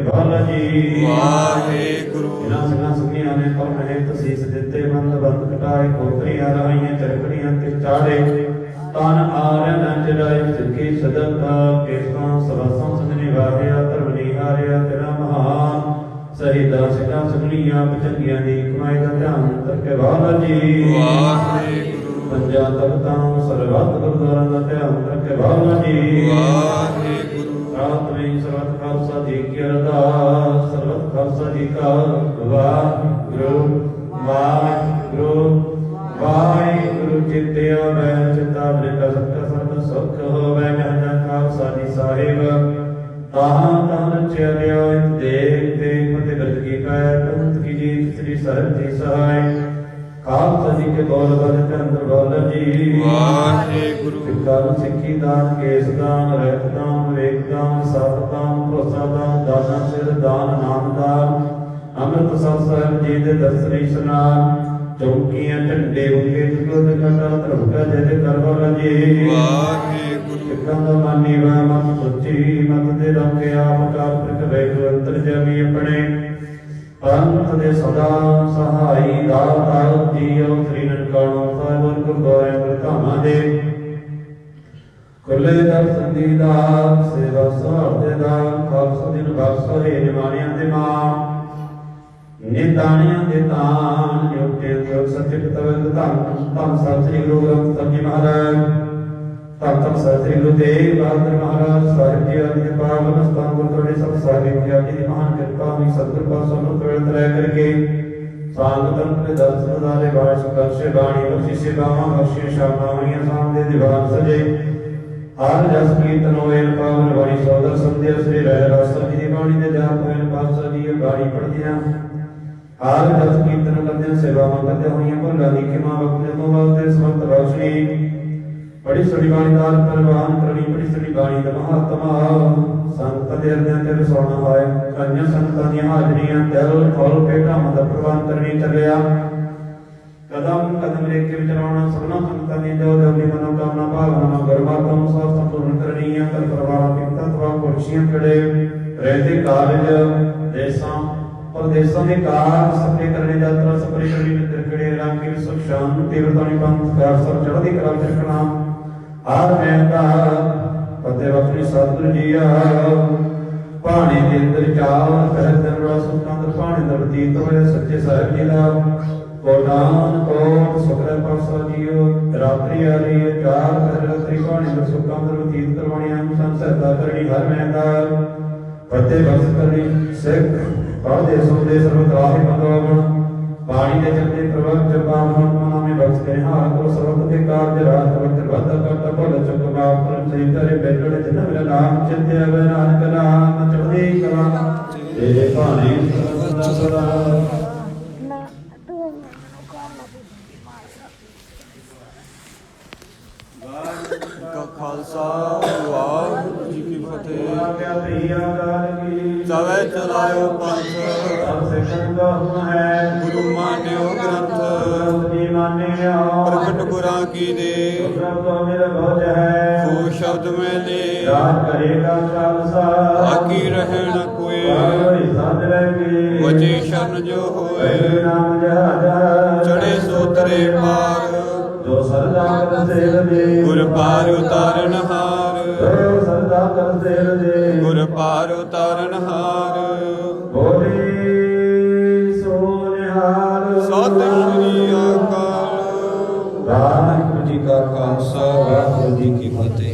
ਬਾਲਾ ਜੀ। ਵਾਹਿਗੁਰੂ। ਇਹਨਾਂ ਸਿੰਘਾਂ ਸਿੰਘੀਆਂ ਨੇ ਪਰ ਮਹੇ ਤਸੀਸ ਦਿੱਤੇ ਬੰਦ ਬੰਦ ਕਟਾਏ ਕੋਤਰੀਆਂ ਰਾਈਆਂ ਚਰਕੜੀਆਂ ਤੇ ਚਾੜੇ। ਤਨ ਆਰਨ ਨਚ ਰਾਇ ਸਿੱਖੀ ਸਦਕਾ ਕੇਸਾਂ ਸਵਾਸਾਂ ਸੰਗਨੇ ਵਾਹਿਆ ਧਰਮ ਨਿਹਾਰਿਆ ਤੇਰਾ ਮਹਾਨ। ਸਹੀਦਾ ਸਿੰਘਾਂ ਸਿੰਘੀਆਂ ਬਚੰਗੀਆਂ ਦੀ ਕਮਾਈ ਦਾ ਧਿਆਨ ਤੱਕੇ ਬਾਲਾ ਜੀ। ਵਾਹਿਗੁਰੂ। ਪੰਜਾਂ ਤਖਤਾਂ ਸਰਬੱਤ ਗੁਰਦੁਆਰਾਂ ਦਾ ਧਿਆਨ ਰੱਖੇ ਬਾਲਾ ਜੀ। ਵਾਹਿਗੁਰੂ। ਰਾਤ ਵਿੱਚ ਸਰਬੱਤ ਖਾਲਸਾ ਜੀ ਕੀ ਅਰਦਾਸ ਸਰਬੱਤ ਖਾਲਸਾ ਜੀ ਕਾ ਵਾਹਿਗੁਰੂ ਵਾਹਿਗੁਰੂ ਵਾਹਿਗੁਰੂ ਚਿਤਿਆ ਮੈਂ ਚਿਤਾ ਬ੍ਰਿਤ ਸਤਿ ਸਰਬ ਸੁਖ ਹੋਵੇ, ਜਨ ਖਾਲਸਾ ਜੀ ਸਾਹਿਬ। ਤਾਹਾਂ ਤਾਹਾਂ ਚਲਿਓ ਦੇਖ ਤੇ ਫਤਿਹ ਬਰਤ ਕੀ ਪੈ ਪੰਥ ਕੀ ਜੀਤ ਸ੍ਰੀ ਸਰਬ ਜੀ ਸਹਾਇ। ਖਾਲਸਾ ਜੀ ਕੇ ਬੋਲ ਬਲ ਚੰਦਰ ਬੋਲ ਜੀ? ਵਾਹਿਗੁਰੂ। ਸਿੱਖਾਂ ਸਿੱਖੀ ਦਾਨ ਕੇਸ ਦਾਨ ਰਹਿਤ ਦਾਨ ਵਿਵੇਕ ਦਾਨ ਸਤ ਦਾਨ ਭਰੋਸਾ ਦਾਨ ਦਾਨਾ ਸਿਰ ਦਾਨ ਨਾਮ ਦਾਨ ਅੰਮ੍ਰਿਤ ਸਤ ਸਾਹਿਬ ਜੀ ਦੇ ਦਰਸ਼ਨ ਇਸ਼ਨਾਨ ਚੌਕੀਆਂ ਝੰਡੇ ਉੱਤੇ ਜੁਗਤ ਘਟਾ ਧਰਮਕਾ ਜੈ ਜੈ ਕਰਵਾਲਾ ਜੀ। ਵਾਹਿਗੁਰੂ। ਸਿੱਖਾਂ ਦਾ ਮਾਨੀ ਵਾ ਮਤ ਸੁਚੀ ਮਤ ਦੇ ਰੰਗੇ ਆਪ ਕਾਰ ਪ੍ਰਕ ਅੰਤਰ ਜਮੀ ਆਪਣੇ। ਪੰਥ ਦੇ ਸਦਾ ਸਹਾਈ ਦਾਤਾ ਜੀਓ ਸ੍ਰੀ ਨਨਕਾਣਾ ਸਾਹਿਬ ਗੁਰਦੁਆਰੇ ਪ੍ਰਧਾਨਾਂ ਦੇ। ਖੁੱਲੇ ਦਰਸ਼ਨ ਦੀਦਾਰ ਸੇਵਾ ਸਹਾਰ ਦੇ ਦਾਨ ਖਾਲਸਾ ਦਿਨ ਬਖਸ਼ੋ ਹੈ ਨਿਵਾਣਿਆਂ ਦੇ ਮਾਂ ਨਿਤਾਣਿਆਂ ਦੇ ਤਾਨ ਨਿਉਟੇ ਜੋ ਸੱਚੇ ਤਵੰਦ ਧੰਨ ਧੰਨ ਸਤਿ ਸ੍ਰੀ ਗੁਰੂ ਗ੍ਰੰਥ ਸਾਹਿਬ ਜੀ ਮਹਾਰਾਜ। ਧੰਨ ਧੰਨ ਸਤਿ ਗੁਰੂ ਤੇਗ ਬਹਾਦਰ ਮਹਾਰਾਜ, ਸਾਹਿਬ ਜੀ ਆਦਿ ਦੇ ਪਾਵਨ ਸਥਾਨ ਗੁਰਦੁਆਰੇ ਸਭ ਸਾਹਿਬ ਜੀ ਆਦਿ ਦੀ ਮਹਾਨ ਕਿਰਪਾ ਹੋਈ ਸਤਿਗੁਰ ਪਾਸੋਂ ਨੂੰ ਤਵੇਲ ਤਰੇ ਕਰਕੇ ਸਾਧਨ ਦੇ ਦਰਸ਼ਨ ਦਾਰੇ ਬਾਸ਼ ਕਰਸ਼ੇ ਬਾਣੀ ਬਖਸ਼ੀ ਸੇਵਾਵਾਂ ਬਖਸ਼ੀ ਸ਼ਾਮਾਂ ਹੋਈਆਂ ਸਾਹਮਣੇ ਦੀਵਾਨ ਸਜੇ। ਹਰ ਜਸ ਕੀਰਤਨ ਹੋਏ ਪਾਵਨ ਵਾਰੀ ਸੋਦਰ ਸੰਧਿਆ ਸ੍ਰੀ ਰਹਿ ਰਾਸਾ ਜੀ ਦੀ ਬਾਣੀ ਦੇ ਜਾਪ ਹੋਏ ਪਾਸਾ ਜੀ ਬਾਣੀ ਪੜ੍ਹਦੀਆਂ ਹਰ ਜਸ ਕੀਰਤਨ ਕਰਦੇ ਸੇਵਾਵਾਂ ਕਰਦੇ ਹੋਈਆਂ ਭੁੱਲਾਂ ਦੀ ਖਿਮਾ ਵਕਤ ਤੋਂ ਵਾਸਤੇ ਸਮਤ ਬਖਸ਼ੀ ਬੜੀ ਸੜੀ ਬਾਣੀ ਦਾ ਪਰਵਾਨ ਕਰਨੀ ਬੜੀ ਸੜੀ ਬਾਣੀ ਦਾ ਮਹਾਤਮਾ ਸੰਤ ਦੇ ਅਰਦਾਂ ਤੇ ਰਸੋਣਾ ਹੋਏ ਕੰਨਿਆ ਸੰਤਾਂ ਦੀਆਂ ਹਾਜ਼ਰੀਆਂ ਦਿਲ ਖੋਲ ਕੇ ਧੰਮ ਦਾ ਪ੍ਰਵਾਨ ਕਰਨੀ ਚੱਲਿਆ ਕਦਮ ਕਦਮ ਲੈ ਕੇ ਵਿਚਰਾਉਣਾ ਸਭਨਾ ਸੰਤਾਂ ਦੀ ਜੋ ਜੋ ਦੀ ਮਨੋ ਕਾਮਨਾ ਭਾਵਨਾ ਗਰਮਾਤਾ ਅਨੁਸਾਰ ਸੰਪੂਰਨ ਕਰਨੀਆਂ ਕਰ ਪਰਵਾਰਾਂ ਪਿਤਾ ਤਵਾ ਕੁਰਸੀਆਂ ਖੜੇ ਰਹਿਤੇ ਕਾਰਜ ਦੇਸਾਂ ਪਰਦੇਸਾਂ ਦੇ ਕਾਰਜ ਸਫੇ ਕਰਨੇ ਯਾਤਰਾ ਸਫਰੀ ਕਰਨੀ ਮਿੱਤਰ ਖੜੇ ਰਾਂਗੀ ਸੁਖ ਸ਼ਾਨ ਤੀਰਤਾਨੀ ਪੰਥ ਕਾਰ ਸਰ ਚੜ੍ਹਦੀ ਕਰਾ ਵਿੱਚ ਰੱਖਣਾ ਆਰ ਮੈਂ ਦਾ ਫਤਿਹ ਬਖਸ਼ੀ ਪਾਣੀ ਦੇ ਅੰਦਰ ਚਾਵ ਕਰ ਦਰਵਾ ਸੁਖਾਂ ਦਰ ਪਾਣੀ ਦਾ ਬਤੀਤ ਹੋਇਆ ਸੱਚੇ ਸਾਹਿਬ ਜੀ ਦਾ। ਕੋਟਾਨ ਕੋਟ ਸੁਖਰੇ ਪਰਸਾ ਜੀਓ, ਰਾਤਰੀ ਆ ਰਹੀ ਹੈ ਚਾਰ ਕਰ, ਰਾਤਰੀ ਪਾਣੀ ਦਾ ਸੁਖਾਂ ਦਰ ਬਤੀਤ ਕਰਵਾਣੀ ਹਮ ਸੰਸਰਦਾ ਕਰਨੀ ਹਰ ਮਹਿੰਦਾ ਫਤਿਹ ਬਖਸ਼ ਕਰਨੀ ਸਿੱਖ ਪੜਦੇ ਸੁਣਦੇ ਸਰਬ ਤਰਾਹੇ ਬੰਦਵਾਵਣ ਪਾਣੀ ਦੇ ਚੰਦੇ ਪ੍ਰਵਾਹ ਜਪਾਂ ਬਖਸ਼ ਹਾਰ ਕੋ ਸਰਬਤ ਦੇ ਕਾਰਜ ਰਾਤ ਵਕਤ ਵਾਦਾ ਕਰਤਾ ਭੁੱਲ ਚੁੱਕ ਮਾਫ ਕਰ ਸਹੀ ਤੇਰੇ ਬੈਠੜੇ ਜਿਨ ਮੇਰਾ ਨਾਮ ਚਿੰਤੇ ਅਵੇ ਨਾਨਕ ਨਾਮ ਚੜ੍ਹਦੀ ਕਲਾ। ਤੇਰੇ ਭਾਣੇ ਸਦਾ। ਤੂੰ ਨਾ ਬੀਬੀ ਮਾਰ ਕਾ ਖਾਲਸਾ ਵਾਹਿਗੁਰੂ ਜੀ ਕੀ ਫਤਿਹ। ਆਗਿਆ ਚਲਾਇਓ ਪੰਥ। ਸਭ ਸਿੱਖਣ ਦਾ ਹੈ ਗੁਰੂ ਮਾਨਿਓ ਗ੍ਰੰਥ। ਜੀ ਮਾਨਿਆ ਪ੍ਰਗਟ ਗੁਰਾਂ ਕੀ ਦੇ। ਪ੍ਰਭ ਤੋਂ ਮੇਰਾ ਬੋਝ ਹੈ ਕੋ ਸ਼ਬਦ ਮੈਂ ਲੇ। ਰਾਤ ਕਰੇਗਾ ਖਾਲਸਾ ਆਕੀ ਰਹਿ ਨ ਕੋਏ ਬੜੀ ਸਾਧ ਰਹਿ ਵਚੇ ਸ਼ਰਨ ਜੋ ਹੋਏ। ਨਾਮ ਜਹਾਜਾ ਚੜੇ ਸੋਤਰੇ ਪਾਰ। ਜੋ ਸਰਦਾ ਕਰ ਸੇਵ ਦੇ ਗੁਰ ਪਾਰ ਉਤਾਰਨ ਹਾਰ। ਜੋ ਸਰਦਾ ਕਰ ਸੇਵ ਦੇ ਪਾਰ ਉਤਾਰਨ ਹਾਰ। ਬੋਲੇ ਸੋ ਨਿਹਾਲ ਸਤਿ ਸ਼੍ਰੀ ਅਕਾਲ। ਵਾਹਿਗੁਰੂ ਜੀ ਕਾ ਖਾਲਸਾ ਵਾਹਿਗੁਰੂ ਜੀ ਕੀ ਫਤਿਹ।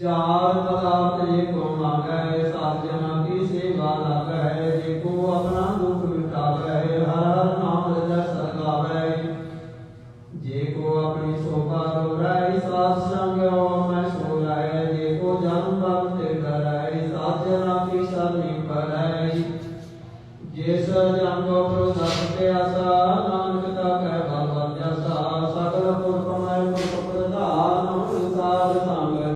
ਚਾਰ ਪਦਾਰਥ ਜੇ ਕੋ ਮੰਗੈ ਸਾਧ ਜਨਾਂ ਕੀ ਸੇਵਾ ਲਾਗੈ, ਜੇ ਕੋ ਆਪਣਾ ਦੁਖ ਮਿਟਾਵੈ, ਹਰ ਹਰ ਨਾਮ ਲੈ ਸਗਾਵੈ ਜੇ ਕੋ ਆਪਣੀ ਸੋਭਾ ਰੋੜੈ ਸਾਧ ਸੰਗਿਓ ਮੈਂ ਸੋੜੈ ਜੇ ਕੋ ਜਨਮ ਮਰਨ ਤੇ ਡਰੈ ਸਾਧ ਜਨਾਂ ਕੀ ਸਰਨੀ ਪਰੈ ਜਿਸ ਜਨ ਕੋ ਪ੍ਰਸਤ ਪਿਆਸਾ